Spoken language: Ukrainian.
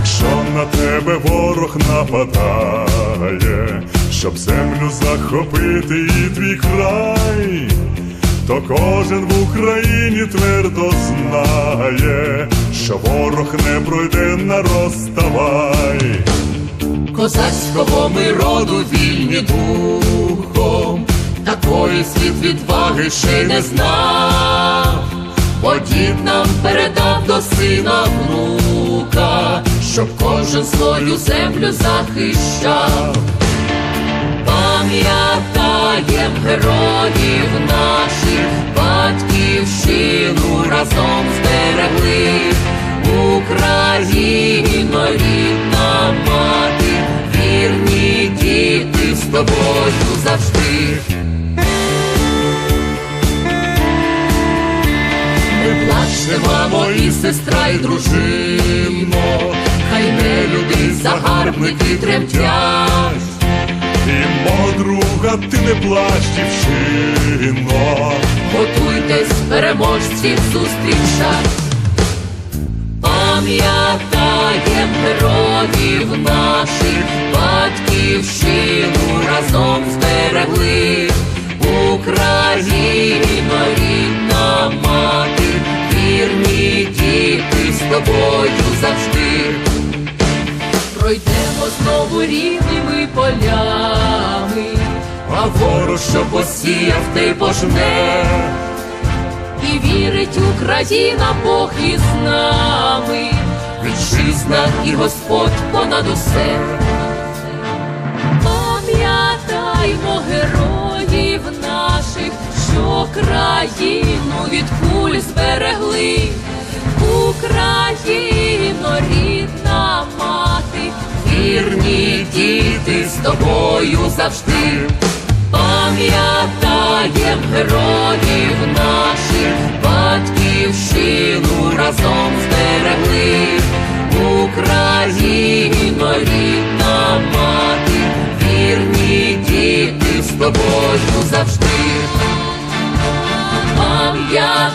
Якщо на тебе ворог нападає, щоб землю захопити і твій край, то кожен в Україні твердо знає, що ворог не пройде на розставай. Козацького ми роду вільні духом, такої світ відваги ще й не знав, бо дід нам передав до сина внука, щоб кожен свою землю захищав. Пам'ятаєм героїв наших, батьківщину разом зберегли. Україно, рідна мати, вірні діти з тобою завжди. Плачте, мамо, і сестра, і дружино, загарбники тремтять. І подруга, ти не плач, дівчино, Готуйтесь переможців зустрічать. Пам'ятаєм героїв наших, батьківщину разом зберегли. Україно, Рідними полями, а ворог, що посіяв, ти пожне. І вірить Україна, Бог із нами, вітчизна і Господь понад усе. Пам'ятаймо героїв наших, що країну від куль зберегли. Україно, рідна тобою завжди. Пам'ятаєм героїв наших, батьківщину разом зберегли. Україно, рідна мати, вірні діти з тобою завжди. Пам'ятаєм